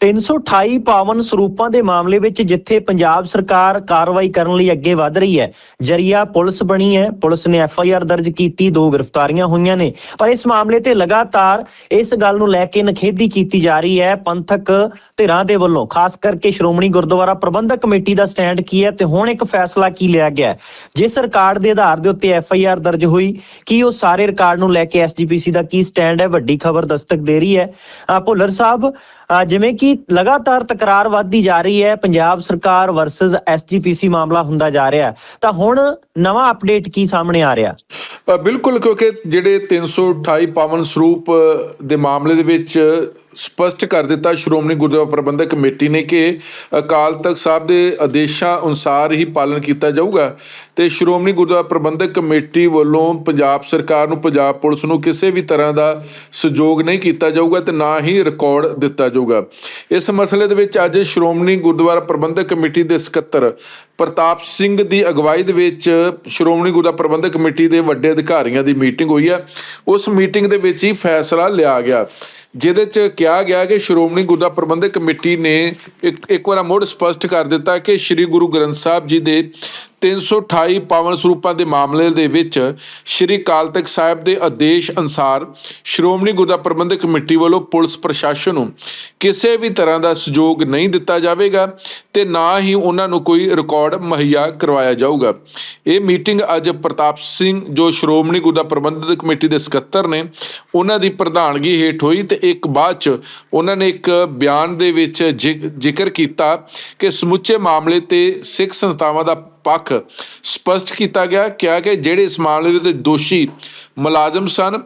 328 ਪਾਵਨ ਸਰੂਪਾਂ ਦੇ ਮਾਮਲੇ ਵਿੱਚ ਜਿੱਥੇ ਪੰਜਾਬ ਸਰਕਾਰ ਕਾਰਵਾਈ ਕਰਨ ਲਈ ਅੱਗੇ ਵਧ ਰਹੀ ਹੈ, ਜਰੀਆ ਪੁਲਿਸ ਬਣੀ ਹੈ, ਪੁਲਿਸ ਨੇ ਐਫ ਆਈ ਆਰ ਦਰਜ ਕੀਤੀ, ਦੋ ਗ੍ਰਿਫਤਾਰੀਆਂ ਹੋਈਆਂ ਨੇ। ਪਰ ਇਸ ਮਾਮਲੇ ਤੇ ਲਗਾਤਾਰ ਇਸ ਗੱਲ ਨੂੰ ਲੈ ਕੇ ਨਖੇਦੀ ਕੀਤੀ ਜਾ ਰਹੀ ਹੈ ਪੰਥਕ ਧਿਰਾਂ ਦੇ ਵੱਲੋਂ। ਖਾਸ ਕਰਕੇ ਸ਼੍ਰੋਮਣੀ ਗੁਰਦੁਆਰਾ ਪ੍ਰਬੰਧਕ ਕਮੇਟੀ ਦਾ ਸਟੈਂਡ ਕੀ ਹੈ ਤੇ ਹੁਣ ਇੱਕ ਫੈਸਲਾ ਕੀ ਲਿਆ ਗਿਆ ਹੈ? ਜਿਸ ਰਿਕਾਰਡ ਦੇ ਆਧਾਰ ਦੇ ਉੱਤੇ ਐਫ ਆਈ ਆਰ ਦਰਜ ਹੋਈ, ਕੀ ਉਹ ਸਾਰੇ ਰਿਕਾਰਡ ਨੂੰ ਲੈ ਕੇ ਐਸ ਜੀ ਪੀ ਸੀ ਦਾ ਕੀ ਸਟੈਂਡ ਹੈ? ਵੱਡੀ ਖਬਰ ਦਸਤਕ ਦੇ ਰਹੀ ਹੈ। ਭੁੱਲਰ ਸਾਹਿਬ ਜਿਵੇਂ ਕਿ ਲਗਾਤਾਰ ਤਕਰਾਰ ਵੱਧਦੀ ਜਾ ਰਹੀ ਹੈ, ਪੰਜਾਬ ਸਰਕਾਰ ਵਰਸਸ ਐਸਜੀਪੀਸੀ ਮਾਮਲਾ ਹੁੰਦਾ ਜਾ ਰਿਹਾ ਤਾਂ ਹੁਣ ਨਵਾਂ ਅਪਡੇਟ ਕੀ ਸਾਹਮਣੇ ਆ ਰਿਹਾ? ਬਿਲਕੁਲ, ਕਿਉਂਕਿ ਜਿਹੜੇ 328 ਪਾਵਨ ਸਰੂਪ ਦੇ ਮਾਮਲੇ ਦੇ ਵਿੱਚ ਸਪਸ਼ਟ ਕਰ ਦਿੱਤਾ ਸ਼੍ਰੋਮਣੀ ਗੁਰਦੁਆਰਾ ਪ੍ਰਬੰਧਕ ਕਮੇਟੀ ਨੇ ਕਿ ਅਕਾਲ ਤਖਤ ਸਾਹਿਬ ਦੇ ਆਦੇਸ਼ਾਂ ਅਨੁਸਾਰ ਹੀ ਪਾਲਣ ਕੀਤਾ ਜਾਊਗਾ ਤੇ ਸ਼੍ਰੋਮਣੀ ਗੁਰਦੁਆਰਾ ਪ੍ਰਬੰਧਕ ਕਮੇਟੀ ਵੱਲੋਂ ਪੰਜਾਬ ਸਰਕਾਰ ਨੂੰ, ਪੰਜਾਬ ਪੁਲਿਸ ਨੂੰ ਕਿਸੇ ਵੀ ਤਰ੍ਹਾਂ ਦਾ ਸਹਿਯੋਗ ਨਹੀਂ ਕੀਤਾ ਜਾਊਗਾ ਤੇ ਨਾ ਹੀ ਰਿਕਾਰਡ ਦਿੱਤਾ ਜਾਊਗਾ। ਇਸ ਮਸਲੇ ਦੇ ਵਿੱਚ ਅੱਜ ਸ਼੍ਰੋਮਣੀ ਗੁਰਦੁਆਰਾ ਪ੍ਰਬੰਧਕ ਕਮੇਟੀ ਦੇ ਸਕੱਤਰ ਪ੍ਰਤਾਪ ਸਿੰਘ ਦੀ ਅਗਵਾਈ ਦੇ ਵਿੱਚ ਸ਼੍ਰੋਮਣੀ ਗੁਰਦੁਆਰਾ ਪ੍ਰਬੰਧਕ ਕਮੇਟੀ ਦੇ ਵੱਡੇ ਅਧਿਕਾਰੀਆਂ ਦੀ ਮੀਟਿੰਗ ਹੋਈ ਹੈ। ਉਸ ਮੀਟਿੰਗ ਦੇ ਵਿੱਚ ਹੀ ਫੈਸਲਾ ਲਿਆ ਗਿਆ। ਜਿਹਦੇ ਚ ਕਿਹਾ ਗਿਆ ਕਿ ਸ਼੍ਰੋਮਣੀ ਗੁਰਦੁਆਰਾ ਪ੍ਰਬੰਧਕ ਕਮੇਟੀ ਨੇ ਇੱਕ ਇੱਕ ਵਾਰ ਮੁੜ ਸਪਸ਼ਟ ਕਰ ਦਿੱਤਾ ਕਿ ਸ੍ਰੀ ਗੁਰੂ ਗ੍ਰੰਥ ਸਾਹਿਬ ਜੀ ਦੇ 328 ਪਾਵਨ ਸਰੂਪਾਂ ਦੇ ਮਾਮਲੇ ਦੇ ਵਿੱਚ ਸ੍ਰੀ ਅਕਾਲ ਤਖਤ ਸਾਹਿਬ ਦੇ ਆਦੇਸ਼ ਅਨੁਸਾਰ ਸ਼੍ਰੋਮਣੀ ਗੁਰਦੁਆਰਾ ਪ੍ਰਬੰਧਕ ਕਮੇਟੀ ਵੱਲੋਂ ਪੁਲਿਸ ਪ੍ਰਸ਼ਾਸਨ ਨੂੰ ਕਿਸੇ ਵੀ ਤਰ੍ਹਾਂ ਦਾ ਸਹਿਯੋਗ ਨਹੀਂ ਦਿੱਤਾ ਜਾਵੇਗਾ ਤੇ ਨਾ ਹੀ ਉਹਨਾਂ ਨੂੰ ਕੋਈ ਰਿਕਾਰਡ ਮੁਹੱਈਆ ਕਰਵਾਇਆ ਜਾਊਗਾ। ਇਹ ਮੀਟਿੰਗ ਅੱਜ ਪ੍ਰਤਾਪ ਸਿੰਘ, ਜੋ ਸ਼੍ਰੋਮਣੀ ਗੁਰਦੁਆਰਾ ਪ੍ਰਬੰਧਕ ਕਮੇਟੀ ਦੇ ਸਕੱਤਰ ਨੇ, ਉਹਨਾਂ ਦੀ ਪ੍ਰਧਾਨਗੀ ਹੇਠ ਹੋਈ ਤੇ ਇੱਕ ਬਾਅਦ ਚ ਉਹਨਾਂ ਨੇ ਇੱਕ ਬਿਆਨ ਦੇ ਵਿੱਚ ਜ਼ਿ- ਜ਼ਿਕਰ ਕੀਤਾ ਕਿ ਸਮੁੱਚੇ ਮਾਮਲੇ ਤੇ ਸਿੱਖ ਸੰਸਥਾਵਾਂ ਦਾ ਪੱਖ ਸਪਸ਼ਟ ਕੀਤਾ ਗਿਆ, ਕਿਹਾ ਕਿ ਜਿਹੜੇ ਇਸ ਮਾਮਲੇ ਦੇ ਦੋਸ਼ੀ ਮੁਲਾਜ਼ਮ ਸਨ,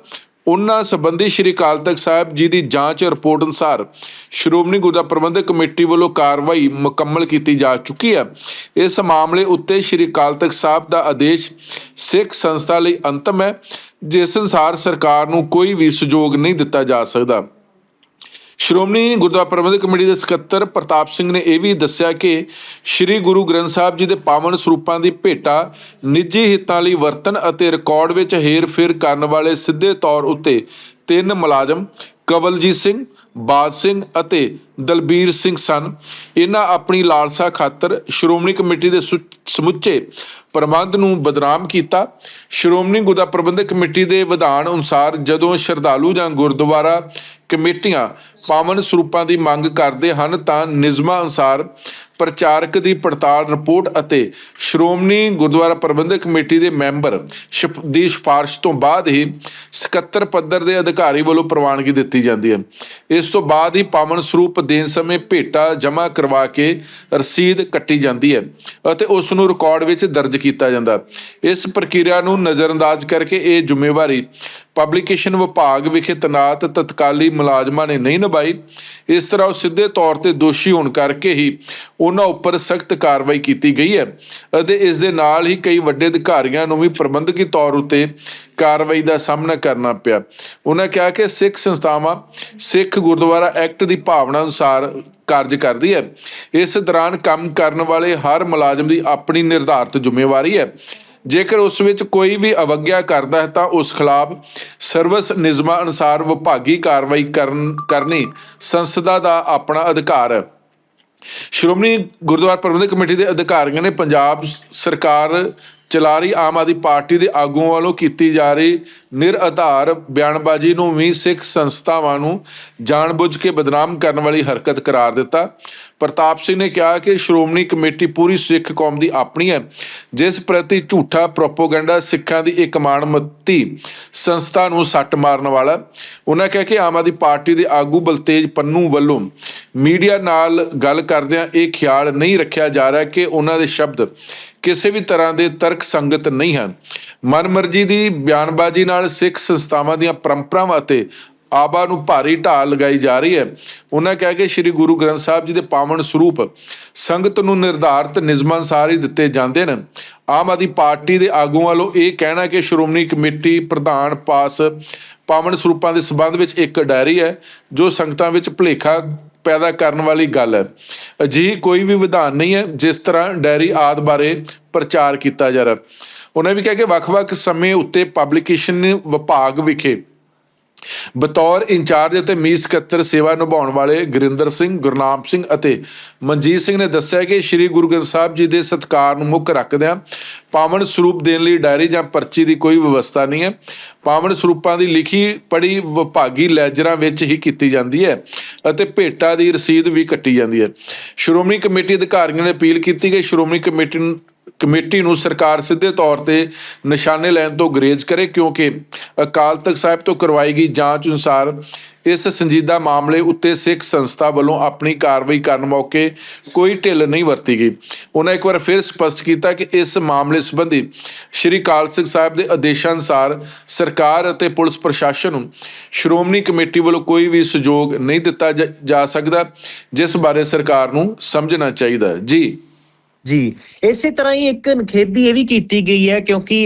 ਉਹਨਾਂ ਸੰਬੰਧੀ ਸ਼੍ਰੀ ਅਕਾਲ ਤਖਤ ਸਾਹਿਬ ਜੀ ਦੀ ਜਾਂਚ ਰਿਪੋਰਟ ਅਨੁਸਾਰ ਸ਼੍ਰੋਮਣੀ ਗੁਰਦੁਆਰਾ ਪ੍ਰਬੰਧਕ ਕਮੇਟੀ ਵੱਲੋਂ ਕਾਰਵਾਈ ਮੁਕੰਮਲ ਕੀਤੀ ਜਾ ਚੁੱਕੀ ਹੈ। ਇਸ ਮਾਮਲੇ ਉੱਤੇ ਸ਼੍ਰੀ ਅਕਾਲ ਤਖਤ ਸਾਹਿਬ ਦਾ ਆਦੇਸ਼ ਸਿੱਖ ਸੰਸਥਾ ਲਈ ਅੰਤਮ ਹੈ, ਜਿਸ ਅਨੁਸਾਰ ਸਰਕਾਰ ਨੂੰ ਕੋਈ ਵੀ ਸਹਿਯੋਗ ਨਹੀਂ ਦਿੱਤਾ ਜਾ ਸਕਦਾ। ਸ਼੍ਰੋਮਣੀ ਗੁਰਦੁਆਰਾ ਪ੍ਰਬੰਧਕ ਕਮੇਟੀ ਦੇ ਸਕੱਤਰ ਪ੍ਰਤਾਪ ਸਿੰਘ ਨੇ ਇਹ ਵੀ ਦੱਸਿਆ ਕਿ ਸ੍ਰੀ ਗੁਰੂ ਗ੍ਰੰਥ ਸਾਹਿਬ ਜੀ ਦੇ ਪਾਵਨ ਸਰੂਪਾਂ ਦੀ ਭੇਟਾ ਨਿੱਜੀ ਹਿੱਤਾਂ ਲਈ ਵਰਤਨ ਅਤੇ ਰਿਕਾਰਡ ਵਿੱਚ ਹੇਰ-ਫੇਰ ਕਰਨ ਵਾਲੇ ਸਿੱਧੇ ਤੌਰ ਉੱਤੇ ਤਿੰਨ ਮੁਲਾਜ਼ਮ, ਕਵਲਜੀਤ ਸਿੰਘ, ਬਾਜ ਸਿੰਘ ਅਤੇ ਦਲਬੀਰ ਸਿੰਘ ਸਨ। ਇਹਨਾਂ ਆਪਣੀ ਲਾਲਸਾ ਖਾਤਰ ਸ਼੍ਰੋਮਣੀ ਕਮੇਟੀ ਦੇ ਸੁ- ਸਮੁੱਚੇ ਪ੍ਰਬੰਧ ਨੂੰ ਬਦਨਾਮ ਕੀਤਾ। ਸ਼੍ਰੋਮਣੀ ਗੁਰਦੁਆਰਾ ਪ੍ਰਬੰਧਕ ਕਮੇਟੀ ਦੇ ਵਿਧਾਨ ਅਨੁਸਾਰ ਜਦੋਂ ਸ਼ਰਧਾਲੂ ਜਾਂ ਗੁਰਦੁਆਰਾ ਕਮੇਟੀਆਂ ਪਾਵਨ ਸਰੂਪਾਂ ਦੀ ਮੰਗ ਕਰਦੇ ਹਨ ਤਾਂ ਨਿਯਮਾਂ ਅਨੁਸਾਰ ਪ੍ਰਚਾਰਕ ਦੀ ਪੜਤਾਲ ਰਿਪੋਰਟ ਅਤੇ ਸ਼੍ਰੋਮਣੀ ਗੁਰਦੁਆਰਾ ਪ੍ਰਬੰਧਕ ਕਮੇਟੀ ਦੇ ਮੈਂਬਰ ਸ਼ਿਫ- ਦੀ ਸਿਫਾਰਿਸ਼ ਤੋਂ ਬਾਅਦ ਹੀ ਸਕੱਤਰ ਪੱਧਰ ਦੇ ਅਧਿਕਾਰੀ ਵੱਲੋਂ ਪ੍ਰਵਾਨਗੀ ਦਿੱਤੀ ਜਾਂਦੀ ਹੈ। ਇਸ ਤੋਂ ਬਾਅਦ ਹੀ ਪਾਵਨ ਸਰੂਪ ਦੇਣ ਸਮੇਂ ਭੇਟਾ ਜਮ੍ਹਾਂ ਕਰਵਾ ਕੇ ਰਸੀਦ ਕੱਟੀ ਜਾਂਦੀ ਹੈ ਅਤੇ ਉਸ ਨੂੰ ਰਿਕਾਰਡ ਵਿੱਚ ਦਰਜ ਕੀਤਾ ਜਾਂਦਾ ਇਸ ਪ੍ਰਕਿਰਿਆ ਨੂੰ ਨਜ਼ਰਅੰਦਾਜ਼ ਕਰਕੇ ਇਹ ਜ਼ਿੰਮੇਵਾਰੀ ਪਬਲੀਕੇਸ਼ਨ ਵਿਭਾਗ ਵਿਖੇ ਤਨਾਤ ਤਤਕਾਲੀ ਮੁਲਾਜ਼ਮਾਂ ਨੇ ਨਹੀਂ ਨਿਭਾਈ। ਇਸ ਤਰ੍ਹਾਂ ਉਹ ਸਿੱਧੇ ਤੌਰ ਤੇ ਦੋਸ਼ੀ ਹੋਣ ਕਰਕੇ ਹੀ ਉਹਨਾਂ ਉੱਪਰ ਸਖਤ ਕਾਰਵਾਈ ਕੀਤੀ ਗਈ ਹੈ ਅਤੇ ਇਸ ਦੇ ਨਾਲ ਹੀ ਕਈ ਵੱਡੇ ਅਧਿਕਾਰੀਆਂ ਨੂੰ ਵੀ ਪ੍ਰਬੰਧਕੀ ਤੌਰ ਉਤੇ ਕਾਰਵਾਈ ਦਾ ਸਾਹਮਣਾ ਕਰਨਾ ਪਿਆ। ਉਹਨਾਂ ਕਿਹਾ ਕਿ ਸਿੱਖ ਸੰਸਥਾਵਾਂ ਸਿੱਖ ਗੁਰਦੁਆਰਾ ਐਕਟ ਦੀ ਭਾਵਨਾ ਅਨੁਸਾਰ ਕਾਰਜ ਕਰਦੀ ਹੈ। ਇਸ ਦੌਰਾਨ ਕੰਮ ਕਰਨ ਵਾਲੇ ਹਰ ਮੁਲਾਜ਼ਮ ਦੀ ਆਪਣੀ ਨਿਰਧਾਰਤ ਜ਼ਿੰਮੇਵਾਰੀ ਹੈ। ਜੇਕਰ ਉਸ ਵਿੱਚ ਕੋਈ ਵੀ ਅਵਗਿਆ ਕਰਦਾ ਹੈ ਤਾਂ ਉਸ ਖਿਲਾਫ ਸਰਵਿਸ ਨਿਯਮਾਂ ਅਨੁਸਾਰ ਵਿਭਾਗੀ ਕਾਰਵਾਈ ਕਰਨ ਕਰਨੀ ਸੰਸਦਾ ਦਾ ਆਪਣਾ ਅਧਿਕਾਰ ਹੈ। ਸ਼੍ਰੋਮਣੀ ਗੁਰਦੁਆਰਾ ਪ੍ਰਬੰਧਕ ਕਮੇਟੀ ਦੇ ਅਧਿਕਾਰੀਆਂ ਨੇ ਪੰਜਾਬ ਸਰਕਾਰ ਚਲਾ ਰਹੀ ਆਮ ਆਦਮੀ ਪਾਰਟੀ ਦੇ ਆਗੂਆਂ ਵੱਲੋਂ ਕੀਤੀ ਜਾ ਰਹੀ ਨਿਰਆਧਾਰ ਬਿਆਨਬਾਜ਼ੀ ਨੂੰ ਵੀ ਸਿੱਖ ਸੰਸਥਾਵਾਂ ਨੂੰ ਜਾਣਬੁੱਝ ਕੇ ਬਦਨਾਮ ਕਰਨ ਵਾਲੀ ਹਰਕਤ ਕਰਾਰ ਦਿੱਤਾ। ਪ੍ਰਤਾਪ ਸਿੰਘ ਨੇ ਕਿਹਾ ਕਿ ਸ਼੍ਰੋਮਣੀ ਕਮੇਟੀ ਪੂਰੀ ਸਿੱਖ ਕੌਮ ਦੀ ਆਪਣੀ ਹੈ, ਜਿਸ ਪ੍ਰਤੀ ਝੂਠਾ ਪ੍ਰੋਪਗੈਂਡਾ ਸਿੱਖਾਂ ਦੀ ਇੱਕ ਮਾਣਮੱਤੀ ਸੰਸਥਾ ਨੂੰ ਸੱਟ ਮਾਰਨ ਵਾਲਾ ਉਹਨਾਂ ਕਿਹਾ ਕਿ ਆਮ ਆਦਮੀ ਪਾਰਟੀ ਦੇ ਆਗੂ ਬਲਤੇਜ ਪੰਨੂ ਵੱਲੋਂ ਮੀਡੀਆ ਨਾਲ ਗੱਲ ਕਰਦਿਆਂ ਇਹ ਖਿਆਲ ਨਹੀਂ ਰੱਖਿਆ ਜਾ ਰਿਹਾ ਕਿ ਉਹਨਾਂ ਦੇ ਸ਼ਬਦ ਕਿਸੇ ਵੀ ਤਰ੍ਹਾਂ ਦੇ ਤਰਕ ਸੰਗਤ ਨਹੀਂ ਹਨ। ਮਨਮਰਜ਼ੀ ਦੀ ਬਿਆਨਬਾਜ਼ੀ ਨਾਲ ਸਿੱਖ ਸੰਸਥਾਵਾਂ ਦੀਆਂ ਪਰੰਪਰਾਵਾਂ ਅਤੇ ਆਬਾ ਨੂੰ ਭਾਰੀ ਢਾਲ ਲਗਾਈ ਜਾ ਰਹੀ ਹੈ। ਉਹਨਾਂ ਕਿਹਾ ਕਿ ਸ੍ਰੀ ਗੁਰੂ ਗ੍ਰੰਥ ਸਾਹਿਬ ਜੀ ਦੇ ਪਾਵਨ ਸਰੂਪ ਸੰਗਤ ਨੂੰ ਨਿਰਧਾਰਤ ਨਿਯਮਾਂ ਅਨੁਸਾਰ ਹੀ ਦਿੱਤੇ ਜਾਂਦੇ ਨੇ ਆਮ ਆਦਮੀ ਪਾਰਟੀ ਦੇ ਆਗੂਆਂ ਵੱਲੋਂ ਇਹ ਕਹਿਣਾ ਕਿ ਸ਼੍ਰੋਮਣੀ ਕਮੇਟੀ, ਪ੍ਰਧਾਨ, ਪਾਸ ਪਾਵਨ ਸਰੂਪਾਂ ਦੇ ਸਬੰਧ ਵਿੱਚ ਇੱਕ ਡਾਇਰੀ ਹੈ, ਜੋ ਸੰਗਤਾਂ ਵਿੱਚ ਭੁਲੇਖਾ ਪੈਦਾ ਕਰਨ ਵਾਲੀ ਗੱਲ ਹੈ। ਅਜਿਹੀ ਕੋਈ ਵੀ ਵਿਧਾਨ ਨਹੀਂ ਹੈ ਜਿਸ ਤਰ੍ਹਾਂ ਡੈਰੀ ਆਦ ਬਾਰੇ ਪ੍ਰਚਾਰ ਕੀਤਾ ਜਾ ਰਿਹਾ। ਉਹਨੇ ਵੀ ਕਿਹਾ ਕਿ ਵੱਖ-ਵੱਖ ਸਮੇਂ ਉੱਤੇ ਪਬਲੀਕੇਸ਼ਨ ਵਿਭਾਗ ਵਿਖੇ ਬਤੌਰ ਇੰਚਾਰਜ ਅਤੇ ਮੀਤ ਸਕੱਤਰ ਸੇਵਾ ਨਿਭਾਉਣ ਵਾਲੇ ਗੁਰਿੰਦਰ ਸਿੰਘ, ਗੁਰਨਾਮ ਸਿੰਘ ਅਤੇ ਮਨਜੀਤ ਸਿੰਘ ਨੇ ਦੱਸਿਆ ਕਿ ਸ੍ਰੀ ਗੁਰੂ ਗ੍ਰੰਥ ਸਾਹਿਬ ਜੀ ਦੇ ਸਤਕਾਰ ਨੂੰ ਮੁੱਖ ਰੱਖਦਿਆਂ ਪਾਵਨ ਸਰੂਪ ਦੇਣ ਲਈ ਡਾਇਰੀ ਜਾਂ ਪਰਚੀ ਦੀ ਕੋਈ ਵਿਵਸਥਾ ਨਹੀਂ ਹੈ। ਪਾਵਨ ਸਰੂਪਾਂ ਦੀ ਲਿਖੀ ਪੜੀ ਵਿਭਾਗੀ ਲੈਜਰਾਂ ਵਿੱਚ ਹੀ ਕੀਤੀ ਜਾਂਦੀ ਹੈ ਅਤੇ ਭੇਟਾ ਦੀ ਰਸੀਦ ਵੀ ਕੱਟੀ ਜਾਂਦੀ ਹੈ। ਸ਼੍ਰੋਮਣੀ ਕਮੇਟੀ ਅਧਿਕਾਰੀਆਂ ਨੇ ਅਪੀਲ ਕੀਤੀ ਕਿ ਸ਼੍ਰੋਮਣੀ ਕਮੇਟੀ ਕਮੇਟੀ ਨੂੰ ਸਰਕਾਰ ਸਿੱਧੇ ਤੌਰ ਤੇ ਨਿਸ਼ਾਨੇ ਲੈਣ ਤੋਂ ਗਰੇਜ਼ ਕਰੇ, ਕਿਉਂਕਿ ਅਕਾਲ ਤਖਤ ਸਾਹਿਬ ਤੋਂ ਕਰਵਾਈ ਗਈ ਜਾਂਚ ਅਨੁਸਾਰ ਇਸ ਸੰਜੀਦਾ ਮਾਮਲੇ ਉੱਤੇ ਸਿੱਖ ਸੰਸਥਾ ਵੱਲੋਂ ਆਪਣੀ ਕਾਰਵਾਈ ਕਰਨ ਮੌਕੇ ਕੋਈ ਢਿੱਲ ਨਹੀਂ ਵਰਤੀ ਗਈ। ਉਹਨਾਂ ਇੱਕ ਵਾਰ ਫਿਰ ਸਪਸ਼ਟ ਕੀਤਾ ਕਿ ਇਸ ਮਾਮਲੇ ਸੰਬੰਧੀ ਸ਼੍ਰੀ ਅਕਾਲ ਤਖਤ ਸਾਹਿਬ ਦੇ ਆਦੇਸ਼ਾਂ ਅਨੁਸਾਰ ਸਰਕਾਰ ਅਤੇ ਪੁਲਿਸ ਪ੍ਰਸ਼ਾਸਨ ਨੂੰ ਸ਼੍ਰੋਮਣੀ ਕਮੇਟੀ ਵੱਲੋਂ ਕੋਈ ਵੀ ਸਹਿਯੋਗ ਨਹੀਂ ਦਿੱਤਾ ਜ- ਜਾ ਸਕਦਾ, ਜਿਸ ਬਾਰੇ ਸਰਕਾਰ ਨੂੰ ਸਮਝਣਾ ਚਾਹੀਦਾ ਜੀ। ਜੀ, ਇਸੇ ਤਰ੍ਹਾਂ ਹੀ ਇੱਕ ਨਖੇਦੀ ਇਹ ਵੀ ਕੀਤੀ ਗਈ ਹੈ ਕਿਉਂਕਿ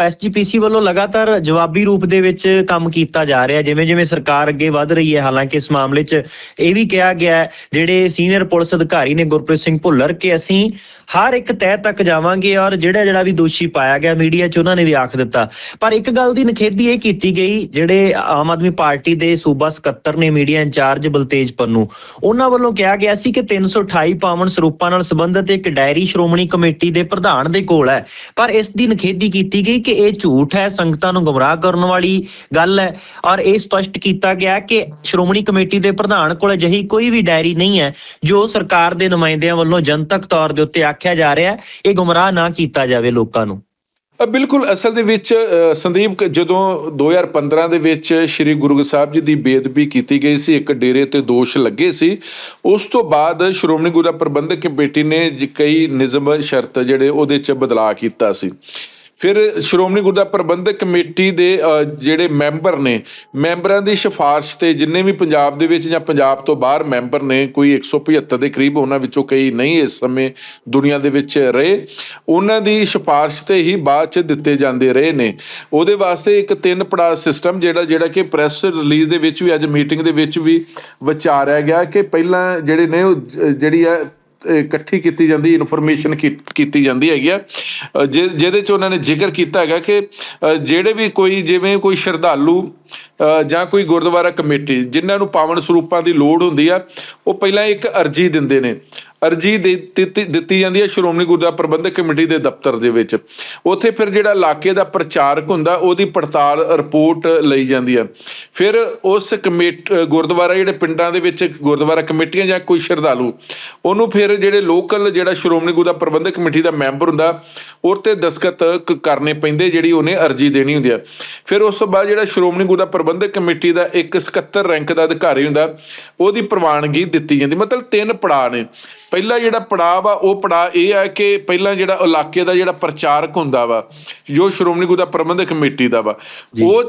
ਐਸਜੀਪੀਸੀ ਵੱਲੋਂ ਲਗਾਤਾਰ ਜਵਾਬੀ ਰੂਪ ਦੇ ਵਿੱਚ ਕੰਮ ਕੀਤਾ ਜਾ ਰਿਹਾ ਜਿਵੇਂ ਜਿਵੇਂ ਸਰਕਾਰ ਅੱਗੇ ਵਧ ਰਹੀ ਹੈ, ਹਾਲਾਂਕਿ ਇਸ ਮਾਮਲੇ 'ਚ ਇਹ ਵੀ ਕਿਹਾ ਗਿਆ ਜਿਹੜੇ ਸੀਨੀਅਰ ਪੁਲਿਸ ਅਧਿਕਾਰੀ ਨੇ ਗੁਰਪ੍ਰੀਤ ਸਿੰਘ ਭੁੱਲਰ ਕਿ ਅਸੀਂ ਹਰ ਇੱਕ ਤਹਿ ਤੱਕ ਜਾਵਾਂਗੇ ਔਰ ਜਿਹੜਾ ਜਿਹੜਾ ਵੀ ਦੋਸ਼ੀ ਪਾਇਆ ਗਿਆ ਮੀਡੀਆ 'ਚ ਉਹਨਾਂ ਨੇ ਵੀ ਆਖ ਦਿੱਤਾ। ਪਰ ਇੱਕ ਗੱਲ ਦੀ ਨਖੇਦੀ ਇਹ ਕੀਤੀ ਗਈ, ਜਿਹੜੇ ਆਮ ਆਦਮੀ ਪਾਰਟੀ ਦੇ ਸੂਬਾ ਸਕੱਤਰ ਨੇ ਮੀਡੀਆ ਇੰਚਾਰਜ ਬਲਤੇਜ ਪੰਨੂ, ਉਹਨਾਂ ਵੱਲੋਂ ਕਿਹਾ ਗਿਆ ਸੀ ਕਿ 328 ਪਾਵਨ ਸਰੂਪਾਂ ਨਾਲ ਸੰਬੰਧਿਤ ਇੱਕ ਡਾਇਰੀ ਸ਼੍ਰੋਮਣੀ ਕਮੇਟੀ ਦੇ ਪ੍ਰਧਾਨ ਦੇ ਕੋਲ ਹੈ। ਪਰ ਇਸ ਦੀ ਨਖੇਦੀ ਕੀਤੀ ਗਈ ਕਿ ਇਹ ਝੂਠ ਹੈ, ਸੰਗਤਾਂ ਨੂੰ ਗੁੰਮਰਾਹ ਕਰਨ ਵਾਲੀ ਗੱਲ ਹੈ ਔਰ ਇਹ ਸਪਸ਼ਟ ਕੀਤਾ ਗਿਆ ਕਿ ਸ਼੍ਰੋਮਣੀ ਕਮੇਟੀ ਦੇ ਪ੍ਰਧਾਨ ਕੋਲ ਅਜਿਹੀ ਕੋਈ ਵੀ ਡਾਇਰੀ ਨਹੀਂ ਹੈ, ਜੋ ਸਰਕਾਰ ਦੇ ਨੁਮਾਇੰਦਿਆਂ ਵੱਲੋਂ ਜਨਤਕ ਤੌਰ ਦੇ ਉੱਤੇ ਆਖਿਆ ਜਾ ਰਿਹਾ ਹੈ, ਇਹ ਗੁੰਮਰਾਹ ਨਾ ਕੀਤਾ ਜਾਵੇ ਲੋਕਾਂ ਨੂੰ। ਬਿਲਕੁਲ ਅਸਲ ਦੇ ਵਿੱਚ ਅ, ਸੰਦੀਪ ਕ- ਜਦੋਂ 2015 ਦੇ ਵਿੱਚ ਸ੍ਰੀ ਗੁਰੂ ਗ੍ਰੰਥ ਸਾਹਿਬ ਜੀ ਦੀ ਬੇਅਦਬੀ ਕੀਤੀ ਗਈ ਸੀ ਇੱਕ ਡੇਰੇ ਤੇ ਦੋਸ਼ ਲੱਗੇ ਸੀ ਉਸ ਤੋਂ ਬਾਅਦ ਸ਼੍ਰੋਮਣੀ ਗੁਰਦੁਆਰਾ ਪ੍ਰਬੰਧਕ ਕਮੇਟੀ ਨੇ ਕਈ ਨਿਯਮ ਸ਼ਰਤ ਜਿਹੜੇ ਉਹਦੇ 'ਚ ਬਦਲਾਅ ਕੀਤਾ ਸੀ। ਫਿਰ ਸ਼੍ਰੋਮਣੀ ਗੁਰਦੁਆਰਾ ਪ੍ਰਬੰਧਕ ਕਮੇਟੀ ਦੇ ਜਿਹੜੇ ਮੈਂਬਰ ਨੇ, ਮੈਂਬਰਾਂ ਦੀ ਸਿਫਾਰਿਸ਼ ਤੇ ਜਿੰਨੇ ਵੀ ਪੰਜਾਬ ਦੇ ਵਿੱਚ ਜਾਂ ਪੰਜਾਬ ਤੋਂ ਬਾਹਰ ਮੈਂਬਰ ਨੇ, ਕੋਈ 175 ਦੇ ਕਰੀਬ ਉਹਨਾਂ ਵਿੱਚੋਂ ਕਈ ਨਹੀਂ ਇਸ ਸਮੇਂ ਦੁਨੀਆ ਦੇ ਵਿੱਚ ਰਹੇ, ਉਹਨਾਂ ਦੀ ਸਿਫਾਰਿਸ਼ ਤੇ ਹੀ ਬਾਅਦ ਚ ਦਿੱਤੇ ਜਾਂਦੇ ਰਹੇ ਨੇ। ਉਹਦੇ ਵਾਸਤੇ ਇੱਕ ਤਿੰਨ ਪੜਾਅ ਸਿਸਟਮ ਜਿਹੜਾ ਜਿਹੜਾ ਕਿ ਪ੍ਰੈਸ ਰਿਲੀਜ਼ ਦੇ ਵਿੱਚ ਵੀ, ਅੱਜ ਮੀਟਿੰਗ ਦੇ ਵਿੱਚ ਵੀ ਵਿਚਾਰਿਆ ਗਿਆ ਕਿ ਪਹਿਲਾਂ ਜਿਹੜੇ ਨੇ ਉਹ ਜ- ਜਿਹੜੀ ਹੈ ਇਕੱਠੀ ਕੀਤੀ ਜਾਂਦੀ ਇਨਫੋਰਮੇਸ਼ਨ ਕੀਤੀ ਜਾਂਦੀ ਹੈਗੀ ਆ। ਜਿ- ਜਿਹਦੇ ਚ ਉਹਨਾਂ ਨੇ ਜ਼ਿਕਰ ਕੀਤਾ ਹੈਗਾ ਕਿ ਜਿਹੜੇ ਵੀ ਕੋਈ, ਜਿਵੇਂ ਕੋਈ ਸ਼ਰਧਾਲੂ ਜਾਂ ਕੋਈ ਗੁਰਦੁਆਰਾ ਕਮੇਟੀ, ਜਿਨ੍ਹਾਂ ਨੂੰ ਪਾਵਨ ਸਰੂਪਾਂ ਦੀ ਲੋੜ ਹੁੰਦੀ ਆ, ਉਹ ਪਹਿਲਾਂ ਇੱਕ ਅਰਜੀ ਦਿੰਦੇ ਨੇ। ਅਰਜੀ ਦਿੱਤੀ ਜਾਂਦੀ ਹੈ ਸ਼੍ਰੋਮਣੀ ਗੁਰਦੁਆਰਾ ਪ੍ਰਬੰਧਕ ਕਮੇਟੀ ਦੇ ਦਫ਼ਤਰ ਦੇ ਵਿੱਚ। ਉੱਥੇ ਫਿਰ ਜਿਹੜਾ ਇਲਾਕੇ ਦਾ ਪ੍ਰਚਾਰਕ ਹੁੰਦਾ, ਉਹਦੀ ਪੜਤਾਲ, ਰਿਪੋਰਟ ਲਈ ਜਾਂਦੀ ਹੈ ਫਿਰ ਉਸ ਕਮੇਟ, ਗੁਰਦੁਆਰਾ ਜਿਹੜੇ ਪਿੰਡਾਂ ਦੇ ਵਿੱਚ ਗੁਰਦੁਆਰਾ ਕਮੇਟੀਆਂ ਜਾਂ ਕੋਈ ਸ਼ਰਧਾਲੂ, ਉਹਨੂੰ ਫਿਰ ਜਿਹੜੇ ਲੋਕਲ ਜਿਹੜਾ ਸ਼੍ਰੋਮਣੀ ਗੁਰਦੁਆਰਾ ਪ੍ਰਬੰਧਕ ਕਮੇਟੀ ਦਾ ਮੈਂਬਰ ਹੁੰਦਾ ਉਹ ਤੇ ਦਸਖਤ ਕ- ਕਰਨੇ ਪੈਂਦੇ, ਜਿਹੜੀ ਉਹਨੇ ਅਰਜੀ ਦੇਣੀ ਹੁੰਦੀ ਹੈ ਫਿਰ ਉਸ ਤੋਂ ਬਾਅਦ ਜਿਹੜਾ ਸ਼੍ਰੋਮਣੀ ਗੁਰਦੁਆਰਾ ਪ੍ਰਬੰਧਕ ਕਮੇਟੀ ਦਾ ਇੱਕ 77 ਰੈਂਕ ਦਾ ਅਧਿਕਾਰੀ ਹੁੰਦਾ, ਉਹਦੀ ਪ੍ਰਵਾਨਗੀ ਦਿੱਤੀ ਜਾਂਦੀ। ਮਤਲਬ ਤਿੰਨ ਪੜਾਅ ਨੇ। ਪਹਿਲਾ ਜਿਹੜਾ ਪੜਾਅ ਵਾ ਉਹ ਪੜਾਅ ਇਹ ਆ ਕਿ ਪਹਿਲਾਂ ਜਿਹੜਾ ਇਲਾਕੇ ਦਾ ਜਿਹੜਾ ਪ੍ਰਚਾਰਕ ਹੁੰਦਾ ਵਾ ਜੋ ਸ਼੍ਰੋਮਣੀ ਗੁਰਦੁਆਰਾ ਪ੍ਰਬੰਧਕ ਕਮੇਟੀ ਦਾ ਵਾ ਉਹ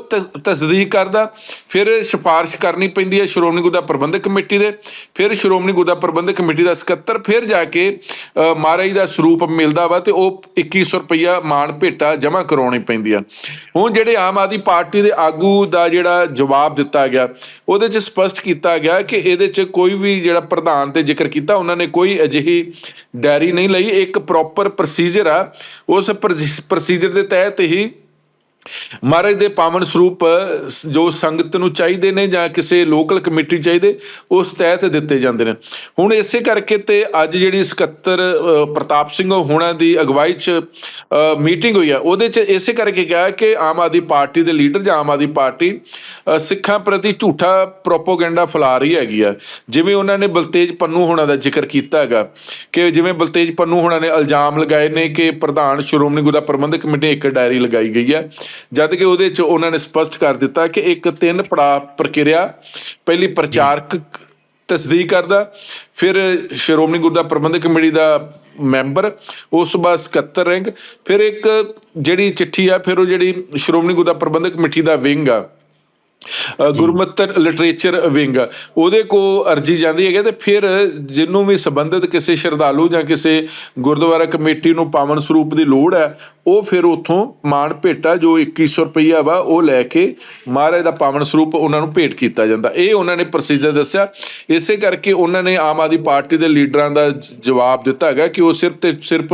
ਤਸਦੀਕ ਕਰਦਾ ਫਿਰ ਸਿਫਾਰਿਸ਼ ਕਰਨੀ ਪੈਂਦੀ ਹੈ ਸ਼੍ਰੋਮਣੀ ਗੁਰਦੁਆਰਾ ਪ੍ਰਬੰਧਕ ਕਮੇਟੀ ਦੇ ਫਿਰ ਸ਼੍ਰੋਮਣੀ ਗੁਰਦੁਆਰਾ ਪ੍ਰਬੰਧਕ ਕਮੇਟੀ ਦਾ ਸਕੱਤਰ ਫਿਰ ਜਾ ਕੇ ਮਹਾਰਾਜ ਦਾ ਸਰੂਪ ਮਿਲਦਾ ਵਾ ਤੇ ਉਹ 2100 ਰੁਪਇਆ ਮਾਣ ਭੇਟਾ ਜਮ੍ਹਾਂ ਕਰਾਉਣੀ ਪੈਂਦੀ ਆ। ਹੁਣ ਜਿਹੜੇ ਆਮ ਆਦਮੀ ਪਾਰਟੀ ਦੇ ਆਗੂ ਦਾ ਜਿਹੜਾ ਜਵਾਬ ਦਿੱਤਾ ਗਿਆ ਉਹਦੇ 'ਚ ਸਪਸ਼ਟ ਕੀਤਾ ਗਿਆ ਕਿ ਇਹਦੇ 'ਚ ਕੋਈ ਵੀ ਜਿਹੜਾ ਪ੍ਰਧਾਨ ਤੇ ਜ਼ਿਕਰ ਕੀਤਾ ਉਹਨਾਂ ਨੇ ਕੋਈ ਅਜਿਹੀ ਡਾਇਰੀ ਨਹੀਂ ਲਈ ਇੱਕ ਪ੍ਰੋਪਰ ਪ੍ਰੋਸੀਜਰ ਆ। ਉਸ ਪ੍ਰੋਸੀਜਰ ਦੇ ਤਹਿਤ ਹੀ ਮਹਾਰਾਜ ਦੇ ਪਾਵਨ ਸਰੂਪ ਜੋ ਸੰਗਤ ਨੂੰ ਚਾਹੀਦੇ ਨੇ ਜਾਂ ਕਿਸੇ ਲੋਕਲ ਕਮੇਟੀ ਚਾਹੀਦੇ ਉਸ ਤਹਿਤ ਦਿੱਤੇ ਜਾਂਦੇ ਨੇ। ਹੁਣ ਇਸੇ ਕਰਕੇ ਤੇ ਅੱਜ ਜਿਹੜੀ ਸਕੱਤਰ ਅ, ਪ੍ਰਤਾਪ ਸਿੰਘ ਹੋਣਾ ਦੀ ਅਗਵਾਈ 'ਚ ਮੀਟਿੰਗ ਹੋਈ ਆ ਉਹਦੇ 'ਚ ਇਸੇ ਕਰਕੇ ਕਿਹਾ ਕਿ ਆਮ ਆਦਮੀ ਪਾਰਟੀ ਦੇ ਲੀਡਰ ਜਾਂ ਆਮ ਆਦਮੀ ਪਾਰਟੀ ਸਿੱਖਾਂ ਪ੍ਰਤੀ ਝੂਠਾ ਪ੍ਰੋਪੋਗੈਂਡਾ ਫੈਲਾ ਰਹੀ ਹੈਗੀ ਆ। ਜਿਵੇਂ ਉਹਨਾਂ ਨੇ ਬਲਤੇਜ ਪੰਨੂ ਹੋਣਾ ਦਾ ਜ਼ਿਕਰ ਕੀਤਾ ਹੈਗਾ ਕਿ ਜਿਵੇਂ ਬਲਤੇਜ ਪੰਨੂ ਹੋਣਾ ਨੇ ਇਲਜ਼ਾਮ ਲਗਾਏ ਨੇ ਕਿ ਪ੍ਰਧਾਨ ਸ਼੍ਰੋਮਣੀ ਗੁਰਦੁਆਰਾ ਪ੍ਰਬੰਧਕ ਕਮੇਟੀ ਇੱਕ ਡਾਇਰੀ ਲਗਾਈ ਗਈ ਹੈ ਜਦ ਕਿ ਉਹਦੇ 'ਚ ਉਹਨਾਂ ਨੇ ਸਪਸ਼ਟ ਕਰ ਦਿੱਤਾ ਕਿ ਇੱਕ ਤਿੰਨ ਪੜਾਅ ਪ੍ਰਕਿਰਿਆ, ਪਹਿਲੀ ਪ੍ਰਚਾਰਕ ਤਸਦੀਕ ਕਰਦਾ, ਫਿਰ ਸ਼੍ਰੋਮਣੀ ਗੁਰਦੁਆਰਾ ਪ੍ਰਬੰਧਕ ਕਮੇਟੀ ਦਾ ਮੈਂਬਰ, ਉਸ ਤੋਂ ਬਾਅਦ ਸਕੱਤਰ ਰੈਂਕ, ਫਿਰ ਇੱਕ ਜਿਹੜੀ ਚਿੱਠੀ ਆ, ਫਿਰ ਉਹ ਜਿਹੜੀ ਸ਼੍ਰੋਮਣੀ ਗੁਰਦੁਆਰਾ ਪ੍ਰਬੰਧਕ ਕਮੇਟੀ ਦਾ ਵਿੰਗ ਆ ਗੁਰਮਤਿ ਲਿਟਰੇਚਰ ਵਿੰਗ ਉਹਦੇ ਕੋ ਅਰਜੀ ਜਾਂਦੀ ਹੈਗੀ ਤੇ ਫਿਰ ਜਿਹਨੂੰ ਵੀ ਸੰਬੰਧਿਤ ਕਿਸੇ ਸ਼ਰਧਾਲੂ ਜਾਂ ਕਿਸੇ ਗੁਰਦੁਆਰਾ ਕਮੇਟੀ ਨੂੰ ਪਾਵਨ ਸਰੂਪ ਦੀ ਲੋੜ ਹੈ, ਉਹ ਫਿਰ ਉਥੋਂ ਮਾਣ ਭੇਟਾ ਜੋ 2100 ਰੁਪਈਆ ਵਾ, ਉਹ ਲੈ ਕੇ ਮਹਾਰਾਜ ਦਾ ਪਾਵਨ ਸਰੂਪ ਉਹਨਾਂ ਨੂੰ ਭੇਟ ਕੀਤਾ ਜਾਂਦਾ। ਇਹ ਉਹਨਾਂ ਨੇ ਪ੍ਰੋਸੀਜਰ ਦੱਸਿਆ। ਇਸੇ ਕਰਕੇ ਉਹਨਾਂ ਨੇ ਆਮ ਆਦਮੀ ਪਾਰਟੀ ਦੇ ਲੀਡਰਾਂ ਦਾ ਜਵਾਬ ਦਿੱਤਾ ਹੈਗਾ ਕਿ ਉਹ ਸਿਰਫ ਤੇ ਸਿਰਫ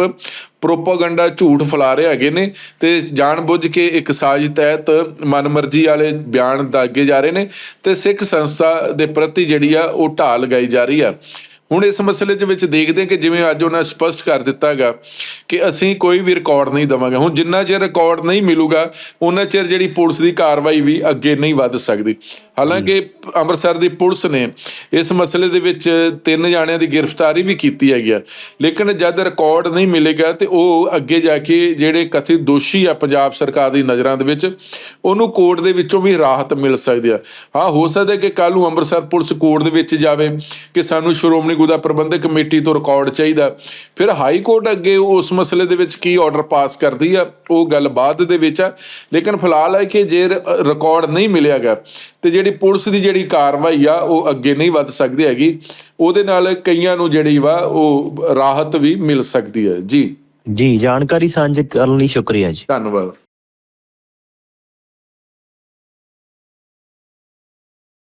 ਪ੍ਰੋਪਾਗੈਂਡਾ ਝੂਠ ਫੈਲਾ ਰਹੇ ਹੈਗੇ ਨੇ ਤੇ ਜਾਣਬੁੱਝ ਕੇ ਇੱਕ ਸਾਜ਼ਿਸ਼ ਤਹਿਤ ਮਨਮਰਜ਼ੀ ਵਾਲੇ ਬਿਆਨ ਦਾਗੇ ਜਾ ਰਹੇ ਨੇ ਤੇ ਸਿੱਖ ਸੰਸਥਾ ਦੇ ਪ੍ਰਤੀ ਜਿਹੜੀ ਆ ਉਹ ਢਾਲ ਲਗਾਈ ਜਾ ਰਹੀ ਆ। ਹੁਣ ਇਸ ਮਸਲੇ ਦੇ ਵਿੱਚ ਦੇਖਦੇ ਹਾਂ ਕਿ ਜਿਵੇਂ ਅੱਜ ਉਹਨਾਂ ਸਪਸ਼ਟ ਕਰ ਦਿੱਤਾ ਹੈਗਾ ਕਿ ਅਸੀਂ ਕੋਈ ਵੀ ਰਿਕਾਰਡ ਨਹੀਂ ਦਵਾਂਗੇ। ਹੁਣ ਜਿੰਨਾ ਚਿਰ ਰਿਕਾਰਡ ਨਹੀਂ ਮਿਲੂਗਾ, ਉਹਨਾਂ ਚਿਰ ਜਿਹੜੀ ਪੁਲਿਸ ਦੀ ਕਾਰਵਾਈ ਵੀ ਅੱਗੇ ਨਹੀਂ ਵੱਧ ਸਕਦੀ। ਹਾਲਾਂਕਿ ਅੰਮ੍ਰਿਤਸਰ ਦੀ ਪੁਲਿਸ ਨੇ ਇਸ ਮਸਲੇ ਦੇ ਵਿੱਚ ਤਿੰਨ ਜਾਣਿਆਂ ਦੀ ਗ੍ਰਿਫਤਾਰੀ ਵੀ ਕੀਤੀ ਹੈਗੀ ਆ। ਲੇਕਿਨ ਜਦ ਰਿਕਾਰਡ ਨਹੀਂ ਮਿਲੇਗਾ ਤੇ ਉਹ ਅੱਗੇ ਜਾ ਕੇ ਜਿਹੜੇ ਕਥਿਤ ਦੋਸ਼ੀ ਆ ਪੰਜਾਬ ਸਰਕਾਰ ਦੀ ਨਜ਼ਰਾਂ ਦੇ ਵਿੱਚ, ਉਹਨੂੰ ਕੋਰਟ ਦੇ ਵਿੱਚੋਂ ਵੀ ਰਾਹਤ ਮਿਲ ਸਕਦੀ ਆ। ਹਾਂ, ਹੋ ਸਕਦਾ ਕਿ ਕੱਲ ਨੂੰ ਅੰਮ੍ਰਿਤਸਰ ਪੁਲਿਸ ਕੋਰਟ ਦੇ ਵਿੱਚ ਜਾਵੇ ਕਿ ਸਾਨੂੰ ਸ਼੍ਰੋਮਣੀ ਗੁਰਦੁਆਰਾ ਪ੍ਰਬੰਧਕ ਕਮੇਟੀ ਤੋਂ ਰਿਕਾਰਡ ਚਾਹੀਦਾ। ਫਿਰ ਹਾਈ ਕੋਰਟ ਅੱਗੇ ਉਸ ਮਸਲੇ ਦੇ ਵਿੱਚ ਕੀ ਆਰਡਰ ਪਾਸ ਕਰਦੀ ਆ ਉਹ ਗੱਲ ਬਾਅਦ ਦੇ ਵਿੱਚ ਆ। ਲੇਕਿਨ ਫਿਲਹਾਲ ਹੈ ਕਿ ਜੇ ਰਿਕਾਰਡ ਨਹੀਂ ਮਿਲਿਆਗਾ ਤੇ ਜਿਹੜੀ ਪੁਲਿਸ ਦੀ ਜਿਹੜੀ ਕਾਰਵਾਈ ਆ ਉਹ ਅੱਗੇ ਨਹੀਂ ਵੱਧ ਸਕਦੀ ਹੈਗੀ। ਉਹਦੇ ਨਾਲ ਕਈਆਂ ਨੂੰ ਜਿਹੜੀ ਵਾ ਉਹ ਰਾਹਤ ਵੀ ਮਿਲ ਸਕਦੀ ਹੈ। ਜੀ। ਜੀ ਜਾਣਕਾਰੀ ਸਾਂਝੀ ਕਰਨ ਲਈ ਸ਼ੁਕਰੀਆ ਜੀ। ਧੰਨਵਾਦ।